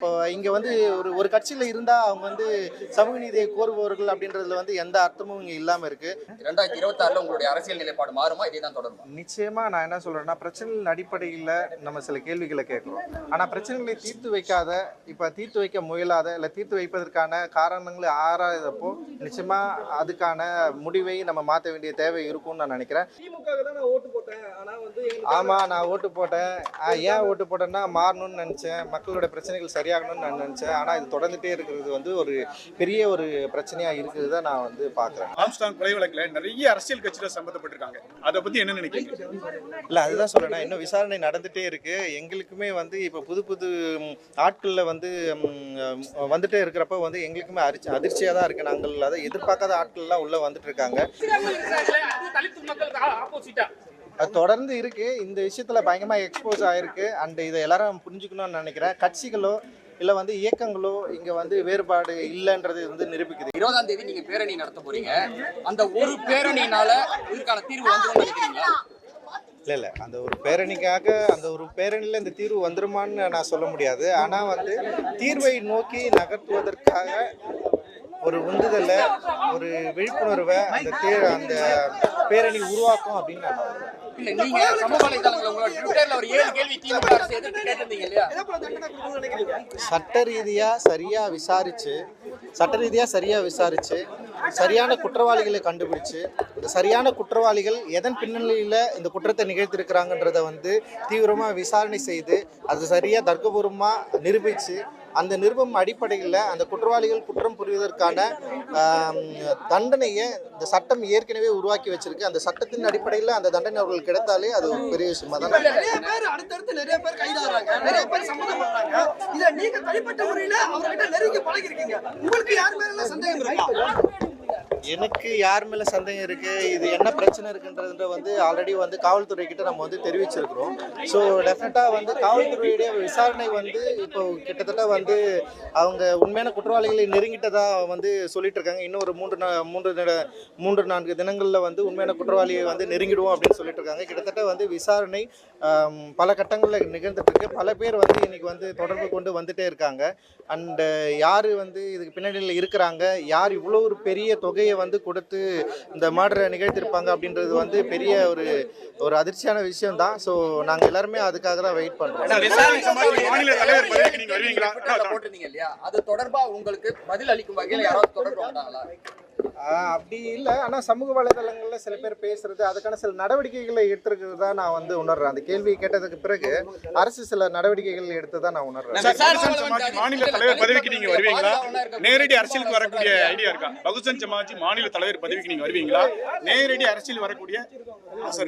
இப்போ இங்க வந்து ஒரு ஒரு கட்சியில இருந்தா அவங்க வந்து சமூக நீதியை கோருபவர்கள் அப்படின்றதுல வந்து எந்த அர்த்தமும் இங்க இல்லாம இருக்கு. ரெண்டாயிரத்தி இருபத்தி ஆறுல உங்களுடைய அரசியல் நிலைப்பாடு மாறுமா? இதே தான் தொடருமா? நிச்சயமா நான் என்ன சொல்றேன்னா பிரச்சனைகளின் அடிப்படையில் நம்ம சில கேள்விகளை கேட்கிறோம். ஆனா பிரச்சனைகளை தீர்த்து வைக்காத இப்ப தீர்த்து வைக்க முயலாத இல்ல தீர்த்து வைப்பதற்கான காரணங்களை ஆராயதப்போ நிச்சயமா அதுக்கான முடிவை நம்ம மாற்ற வேண்டிய தேவை இருக்கும்னு நான் நினைக்கிறேன். தான் நான் ஓட்டு போட்டேன். ஆனா வந்து எங்களுக்கு ஆமா நான் ஓட்டு போட்டேன். ஆ, ஏன் ஓட்டு போட்டேன்னா மாறணும்னு நினைச்சேன். மக்களோட பிரச்சனைகள் சரியாகணும்னு நான் நினைச்சேன். ஆனா இது தொடர்ந்துட்டே இருக்கிறது வந்து ஒரு பெரிய ஒரு பிரச்சனையா இருக்கிறத நான் வந்து பாக்குறேன். ஆம்ஸ்டாங் கொலை வழக்குல நிறைய அரசியல் கட்சியில சம்பந்தப்பட்டிருக்காங்க. அதை பத்தி என்ன நினைக்கிறீங்க? இல்ல அதுதான் சொல்றேன். இன்னும் விசாரணை நடந்துட்டே இருக்கு. எங்களுக்குமே வந்து இப்போ புது புது ஆட்கள்ல வந்து வந்துட்டே இருக்கிறப்ப வந்து எங்களுக்குமே அரிச்சு அதிர்ச்சியா தான் இருக்கு. நாங்கள் அதை எதிர்பார்க்காத ஆட்கள்லாம் உள்ள வந்துட்டு இருக்காங்க தொடர்ந்து இருக்கு. இந்த விஷயத்துல பயங்கரமா எக்ஸ்போஸ் ஆயிருக்கு. அண்ட் இதை எல்லாரும் புரிஞ்சுக்கணும்னு நினைக்கிறேன். கட்சிகளோ இல்ல வந்து இயக்கங்களோ இங்க வந்து வேறுபாடு இல்லைன்றது வந்து நிரூபிக்குது. இருபதாம் தேதி நீங்க பேரணி நடத்த போறீங்க. அந்த ஒரு பேரணினால இதற்கான தீர்வு வந்துடும் நினைக்கிறீங்களா இல்ல இல்ல. அந்த ஒரு பேரணிக்காக அந்த ஒரு பேரணியில இந்த தீர்வு வந்துருமான்னு நான் சொல்ல முடியாது. ஆனா வந்து தீர்வை நோக்கி நகர்த்துவதற்காக ஒரு உந்துதலை ஒரு விழிப்புணர்வை அந்த தே அந்த பேரணி உருவாக்கும் அப்படின்னு நான் நீங்க சமூக வலைதளங்கள்ல உங்களோட ட்விட்டர்ல ஒரு ஏழு கேள்வி திமுக அரசு எதிர்த்து கேட்டிருந்தீங்க இல்லையா? எதை போல தண்டனை கொடுக்கணும்னு நினைக்கிறீங்க சட்ட ரீதியா சரியா விசாரிச்சு சட்ட ரீதியா சரியா விசாரிச்சு சரியான குற்றவாளிகளை கண்டுபிடிச்சு இந்த சரியான குற்றவாளிகள் எதன் பின்னணியில இந்த குற்றத்தை நிகழ்த்திருக்கிறாங்கன்றத வந்து தீவிரமா விசாரணை செய்து அது சரியா தர்க்கபூர்வமா நிரூபிச்சு அந்த நிருபம் அடிப்படையில் அந்த குற்றவாளிகள் குற்றம் புரிவதற்கான தண்டனையை இந்த சட்டம் ஏற்கனவே உருவாக்கி வச்சிருக்கு. அந்த சட்டத்தின் அடிப்படையில் அந்த தண்டனை அவர்கள் கிடைத்தாலே அது ஒரு பெரிய விஷயமா தான் நிறைய பேர் அடுத்தடுத்து நிறைய பேர் கைதாகிறாங்க. நிறைய பேர் சம்மந்தம் பண்றாங்க நீங்க தனிப்பட்ட முறையில் அவர்கிட்ட நெருங்கி பழகிருக்கீங்க. உங்களுக்கு யார் மேல சந்தேகம் இருக்கா? எனக்கு யார் மேல சந்தேகம் இருக்கு? இது என்ன பிரச்சனை இருக்குன்றத வந்து ஆல்ரெடி வந்து காவல்துறை கிட்ட நம்ம வந்து தெரிவிச்சிருக்கிறோம். ஸோ டெஃபினட்டா வந்து காவல்துறையுடைய விசாரணை வந்து இப்போ கிட்டத்தட்ட வந்து அவங்க உண்மையான குற்றவாளிகளை நெருங்கிட்டதா வந்து சொல்லிட்டு இருக்காங்க. இன்னும் ஒரு மூன்று மூன்று மூன்று நான்கு தினங்கள்ல வந்து உண்மையான குற்றவாளியை வந்து நெருங்கிடுவோம் அப்படின்னு சொல்லிட்டு இருக்காங்க. கிட்டத்தட்ட வந்து விசாரணை பல கட்டங்களில் நிகழ்ந்துட்டு இருக்கு. பல பேர் வந்து இன்னைக்கு வந்து தொடர்பு கொண்டு வந்துட்டே இருக்காங்க. அண்டு யார் வந்து இதுக்கு பின்னணியில் இருக்கிறாங்க? யார் இவ்வளோ ஒரு பெரிய தொகை தொகையை வந்து கொடுத்து இந்த மர்டரை நிகழ்த்திருப்பாங்க அப்படின்றது வந்து பெரிய ஒரு ஒரு அதிர்ச்சியான விஷயம் தான் ஸோ நாங்கள் எல்லாருமே அதுக்காக தான் வெயிட் பண்ணுறோம் அது தொடர்பா உங்களுக்கு பதில் அளிக்கும் வகையில் யாராவது தொடர்பு வந்தாங்களா அப்படி இல்லை. ஆனால் சமூக வலைதளங்களில் சில பேர் பேசுறது அதுக்கான சில நடவடிக்கைகளை எடுத்திருக்கிறது தான் நான் வந்து உணர்றேன். அந்த கேள்வியை கேட்டதுக்கு பிறகு அரசு சில நடவடிக்கைகள் எடுத்து தான் நான் உணர்றேன். மாநில தலைவர் பதவிக்கு நீங்க வருவீங்களா? நேரடி அரசியலுக்கு வரக்கூடிய ஐடியா இருக்கா? பகுஜன் சமாஜ் மாநில தலைவர் பதவிக்கு நீங்க வருவீங்களா? நேரடி அரசியல் வரக்கூடிய.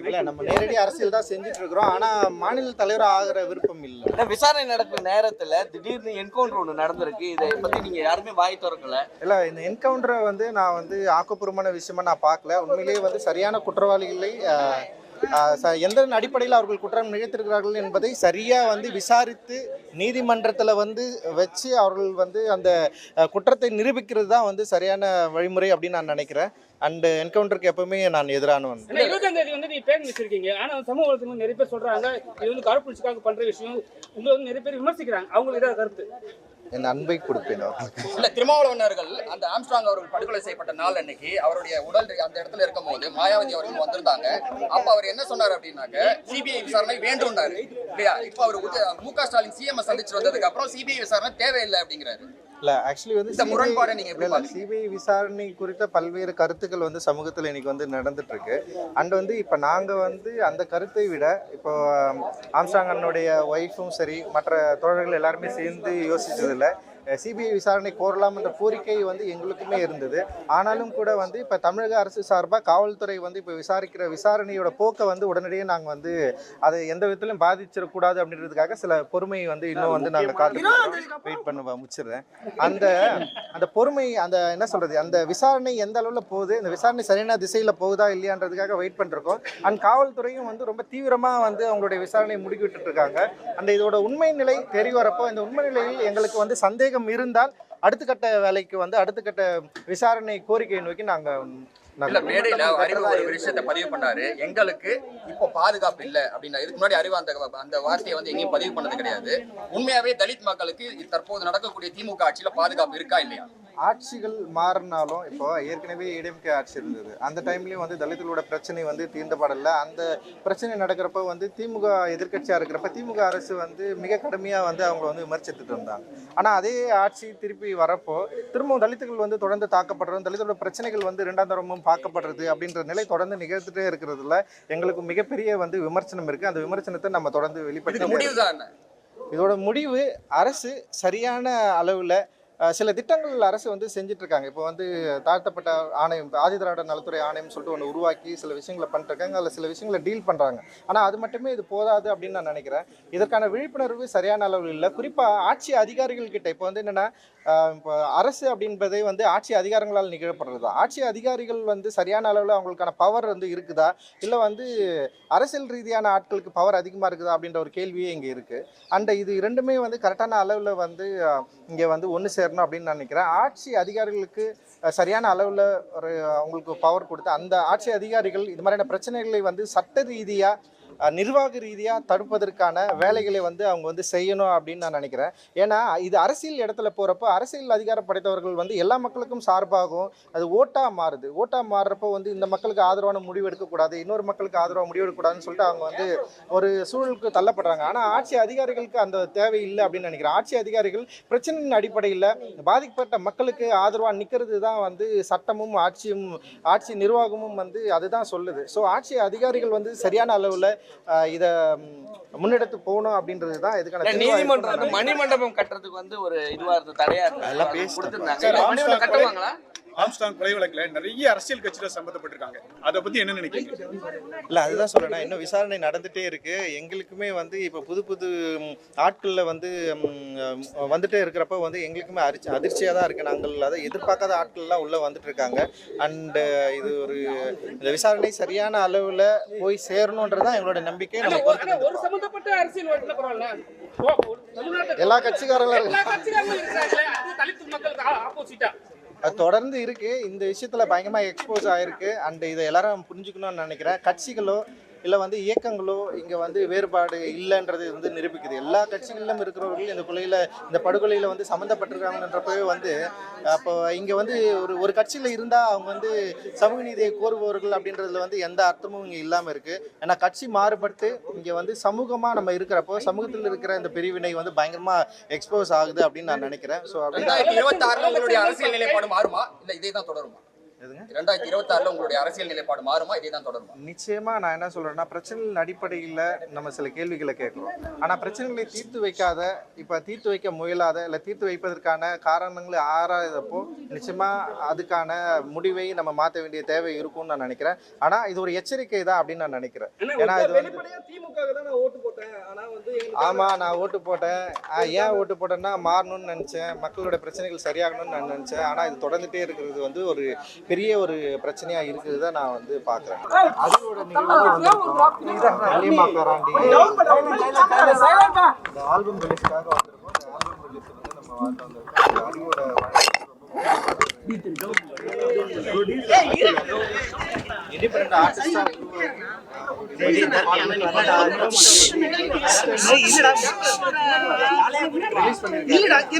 இல்லை நம்ம நேரடி அரசியல் தான் செஞ்சுட்டு இருக்கிறோம். ஆனால் மாநில தலைவர் ஆகிற விருப்பம் இல்லை. இந்த விசாரணை நடக்கும் நேரத்துல திடீர்னு என்கவுண்டர் ஒண்ணு நடந்திருக்கு. இதை பத்தி நீங்க யாருமே வாய் திறக்கல. இல்லை இந்த என்கவுண்டரை வந்து நான் வந்து ஆக்கப்பூர்வமான விஷயமா நான் பார்க்கல. உண்மையிலேயே வந்து சரியான குற்றவாளிகளை ச- எந்த அடிப்படையில் அவர்கள் குற்றம் நிகழ்த்திருக்கிறார்கள் என்பதை சரியாக வந்து விசாரித்து நீதிமன்றத்தில் வந்து வச்சு அவர்கள் வந்து அந்த குற்றத்தை நிரூபிக்கிறது தான் வந்து சரியான வழிமுறை அப்படின்னு நான் நினைக்கிறேன். அண்ட் என்கவுண்டருக்கு எப்பவுமே நான் எதிரானவன் இருபதாம் தேதி வந்து நீ பேர் வச்சிருக்கீங்க. ஆனா சமூக வளர்ச்சி நிறைய பேர் சொல்றாங்க இது வந்து கருப்புக்காக பண்ற விஷயம் உங்களை வந்து நிறைய பேர் விமர்சிக்கிறாங்க. அவங்களுக்கு ஏதாவது கருத்து. என் அன்பை கொடுப்பேன் அவர்களுக்கு இல்ல திருமாவளவனர்கள் அந்த ஆம்ஸ்ட்ராங் அவர்கள் படுகொலை செய்யப்பட்ட நாள் அன்னைக்கு அவருடைய உடல் அந்த இடத்துல இருக்கும் போது மாயாவதி அவர்கள் வந்திருந்தாங்க. அப்ப அவர் என்ன சொன்னார் அப்படின்னாக்க சிபிஐ விசாரணை வேண்டும்னாரு. இல்லையா? இப்ப அவர் உத- மு க ஸ்டாலின் சிஎம் சந்திச்சு வந்ததுக்கு அப்புறம் சிபிஐ விசாரணை தேவையில்லை அப்படிங்கிறாரு. இல்ல ஆக்சுவலி வந்து இந்த முரண்பாடை நீங்க எப்படி இல்ல சிபிஐ விசாரணை குறித்த பல்வேறு கருத்துக்கள் வந்து சமூகத்தில் இன்னைக்கு வந்து நடந்துட்டு இருக்கு அண்ட் வந்து இப்போ நாங்க வந்து அந்த கருத்தை விட இப்போ ஆம்ஸ்டாங் அண்ணனுடைய ஒய்ஃபும் சரி மற்ற தோழர்கள் எல்லாருமே சேர்ந்து யோசிச்சதில்ல. சிபிஐ விசாரணை கோரலாம் என்ற கோரிக்கை வந்து எங்களுக்குமே இருந்தது. ஆனாலும் கூட வந்து இப்போ தமிழக அரசு சார்பாக காவல்துறை வந்து இப்போ விசாரிக்கிற விசாரணையோட போக்கை வந்து உடனடியே நாங்கள் வந்து அதை எந்த விதத்திலும் பாதிச்சிடக்கூடாது அப்படின்றதுக்காக சில பொறுமை வந்து இன்னும் வந்து நாங்கள் காத்து வெயிட் பண்ண முடிச்சிடுறேன். அந்த அந்த பொறுமை அந்த என்ன சொல்றது அந்த விசாரணை எந்த அளவில் போகுது இந்த விசாரணை சரியான திசையில் போகுதா இல்லையான்றதுக்காக வெயிட் பண்ணிருக்கோம் அண்ட் காவல்துறையும் வந்து ரொம்ப தீவிரமாக வந்து அவங்களுடைய விசாரணையை முடுக்கிவிட்டு இருக்காங்க. அந்த இதோட உண்மை நிலை தெரிய வரப்போ இந்த உண்மை நிலையில் எங்களுக்கு வந்து சந்தேகம் இருந்தால் அடுத்த கட்ட வேலைக்கு வந்து அடுத்த கட்ட விசாரணை கோரிக்கையை நோக்கி நாங்கள் இல்ல மேடையில அறிவு ஒரு விஷயத்தை பதிவு பண்ணாரு. எங்களுக்கு இப்போ பாதுகாப்பு இல்ல அப்படின்னா இதுக்கு முன்னாடி அறிவு அந்த அந்த வார்த்தையை வந்து எங்கேயும் பதிவு பண்ணது கிடையாது. உண்மையாவே தலித் மக்களுக்கு தற்போது நடக்கக்கூடிய திமுக ஆட்சியில பாதுகாப்பு இருக்கா இல்லையா? ஆட்சிகள் மாறினாலும் இப்போ ஏற்கனவே ஏடிஎம்கே ஆட்சி இருந்தது. அந்த டைம்லயும் வந்து தலித்துகளோட பிரச்சனை வந்து தீர்ந்தப்படல அந்த பிரச்சனை நடக்கிறப்ப வந்து திமுக எதிர்க்கட்சியா இருக்கிறப்ப திமுக அரசு வந்து மிக கடுமையா வந்து அவங்க வந்து விமர்சித்துட்டு இருந்தாங்க. ஆனா அதே ஆட்சி திருப்பி வரப்போ திரும்பவும் தலித்துகள் வந்து தொடர்ந்து தாக்கப்படுறதும் தலித்தோட பிரச்சனைகள் வந்து இரண்டாம் தரமும் பார்க்கப்படுறது அப்படின்ற நிலை தொடர்ந்து நிகழ்த்துட்டே இருக்கிறதுல எங்களுக்கு மிகப்பெரிய வந்து விமர்சனம் இருக்கு. அந்த விமர்சனத்தை நம்ம தொடர்ந்து வெளிப்படுத்தி இதோட முடிவு அரசு சரியான அளவில் சில திட்டங்கள் அரசு வந்து செஞ்சுட்டு இருக்காங்க இப்போ வந்து தாழ்த்தப்பட்ட ஆணையம் ஆதி திராவிட நலத்துறை ஆணையம் சொல்லிட்டு ஒன்று உருவாக்கி சில விஷயங்களை பண்ணிட்டு இருக்காங்க அதில் சில விஷயங்களை டீல் பண்ணுறாங்க ஆனால் அது மட்டுமே இது போதாது அப்படின்னு நான் நினைக்கிறேன். இதற்கான விழிப்புணர்வு சரியான அளவில் இல்லை. குறிப்பாக ஆட்சி அதிகாரிகள் கிட்ட இப்போ வந்து என்னென்னா இப்போ அரசு அப்படின்றதே வந்து ஆட்சி அதிகாரங்களால் நிகழப்படுறது? ஆட்சி அதிகாரிகள் வந்து சரியான அளவில் அவங்களுக்கான பவர் வந்து இருக்குதா? இல்லை வந்து அரசியல் ரீதியான ஆட்களுக்கு பவர் அதிகமாக இருக்குதா அப்படின்ற ஒரு கேள்வியே இங்கே இருக்குது அண்ட் இது இரண்டுமே வந்து கரெக்டான அளவில் வந்து இங்கே வந்து ஒன்று சேரணும் அப்படின்னு நான் நினைக்கிறேன். ஆட்சி அதிகாரிகளுக்கு சரியான அளவில் ஒரு அவங்களுக்கு பவர் கொடுத்து அந்த ஆட்சி அதிகாரிகள் இது மாதிரியான பிரச்சனைகளை வந்து சட்ட ரீதியாக நிர்வாக ரீதியாக தடுப்பதற்கான வேலைகளை வந்து அவங்க வந்து செய்யணும் அப்படின்னு நான் நினைக்கிறேன். ஏன்னா இது அரசியல் இடத்துல போகிறப்போ அரசியல் அதிகாரம் படைத்தவர்கள் வந்து எல்லா மக்களுக்கும் சார்பாகவும் அது ஓட்டாக மாறுது. ஓட்டாக மாறுறப்போ வந்து இந்த மக்களுக்கு ஆதரவான முடிவு எடுக்கக்கூடாது இன்னொரு மக்களுக்கு ஆதரவாக முடிவு எடுக்கக்கூடாதுன்னு சொல்லிட்டு அவங்க வந்து ஒரு சூழலுக்கு தள்ளப்படுறாங்க. ஆனால் ஆட்சி அதிகாரிகளுக்கு அந்த தேவை இல்லை அப்படின்னு நினைக்கிறேன். ஆட்சி அதிகாரிகள் பிரச்சனையின் அடிப்படையில் பாதிக்கப்பட்ட மக்களுக்கு ஆதரவாக நிற்கிறது தான் வந்து சட்டமும் ஆட்சியும் ஆட்சி நிர்வாகமும் வந்து அதுதான் சொல்லுது. ஸோ ஆட்சி அதிகாரிகள் வந்து சரியான அளவில் இதை முன்னெடுத்து போகணும் அப்படின்றது தான் இதுக்கான நீதிமன்றம். மணிமண்டபம் கட்டுறதுக்கு வந்து ஒரு இதுவா இருந்து தடையா பேசிட்டோம். கொடுத்திருந்தாங்க கட்டுவாங்களா ஆம்ஸ்டாங் கொலை வழக்குல நிறைய அரசியல் கட்சியில சம்பந்தப்பட்டிருக்காங்க அதை பத்தி என்ன நினைக்கிறீங்க? இல்லை அதுதான் சொல்றேன் இன்னும் விசாரணை நடந்துட்டே இருக்கு. எங்களுக்குமே வந்து இப்போ புது புது ஆட்களில் வந்து வந்துட்டே இருக்கிறப்ப வந்து எங்களுக்குமே அரிச்சு அதிர்ச்சியாக தான் இருக்கு. நாங்கள் அதை எதிர்பார்க்காத ஆட்கள்லாம் உள்ளே வந்துட்டு இருக்காங்க அண்டு இது ஒரு இந்த விசாரணை சரியான அளவில் போய் சேரணுன்றதான் எங்களோட நம்பிக்கை நம்ம பொறுத்து அரசியல் எல்லா கட்சிக்காரங்களும் அது தொடர்ந்து இருக்கு. இந்த விஷயத்துல பயங்கரமா எக்ஸ்போஸ் ஆயிருக்கு. அண்ட் இதை எல்லாரும் புரிஞ்சுக்கணும்னு நினைக்கிறேன். கட்சிகளோ இல்லை வந்து இயக்கங்களோ இங்கே வந்து வேறுபாடு இல்லைன்றது வந்து நிரூபிக்குது. எல்லா கட்சிகளிலும் இருக்கிறவர்கள் இந்த கொலையில் இந்த படுகொலையில் வந்து சம்மந்தப்பட்டிருக்காங்கன்றப்பவே வந்து அப்போ இங்கே வந்து ஒரு ஒரு கட்சியில் இருந்தால் அவங்க வந்து சமூக நீதியை கோருபவர்கள் அப்படின்றதுல வந்து எந்த அர்த்தமும் இங்கே இல்லாமல் இருக்குது ஏன்னா கட்சி மாறுபட்டு இங்கே வந்து சமூகமாக நம்ம இருக்கிறப்போ சமூகத்தில் இருக்கிற இந்த பிரிவினை வந்து பயங்கரமாக எக்ஸ்போஸ் ஆகுது அப்படின்னு நான் நினைக்கிறேன். ஸோ அப்படி ரெண்டாயிரத்தி உங்களுடைய அரசியல் நிலைப்பாடு மாறுமா? இல்லை இதே தான் தொடருமா? எதுங்க? ரெண்டாயிரத்தி இருபத்தி ஆறுல உங்களுடைய அரசியல் நிலைப்பாடு மாறுமா? இதே தான் தொடருமா? நிச்சயமா நான் என்ன சொல்றேன்னா பிரச்சனைகளின் அடிப்படையில் நம்ம சில கேள்விகளை கேட்குறோம். ஆனா பிரச்சனைகளை தீர்த்து வைக்காத இப்ப தீர்த்து வைக்க முயலாத இல்ல தீர்த்து வைப்பதற்கான காரணங்களை ஆராயதப்போ நிச்சயமா அதுக்கான முடிவை நம்ம மாற்ற வேண்டிய தேவை இருக்கும்னு நான் நினைக்கிறேன். ஆனா இது ஒரு எச்சரிக்கை தான் அப்படின்னு நான் நினைக்கிறேன். ஏன்னா இது வந்து வெளிப்படையா திமுக தான் நான் ஓட்டு போட்டேன். ஆனா வந்து எங்களுக்கு ஆமா நான் ஓட்டு போட்டேன். ஏன் ஓட்டு போட்டேன்னா மாறணும்னு நினைச்சேன். மக்களோட பிரச்சனைகள் சரியாகணும்னு நான் நினைச்சேன். ஆனா இது தொடர்ந்துட்டே இருக்கிறது வந்து ஒரு பெரிய ஒரு பிரச்சனையா இருக்குதுதான் நான் வந்து பாக்குறேன். அதோட இந்த ஆல்பம் ரிலீஸ்க்காக வந்திருக்கோம். இந்த ஆல்பம் ரிலீஸ் வந்து நம்ம வாழ்ந்து வந்திருக்கோம். அறிவோட இண்டிபெண்ட் ஆர்டிஸ்டா ரிலீஸ் பண்ணிருக்காங்க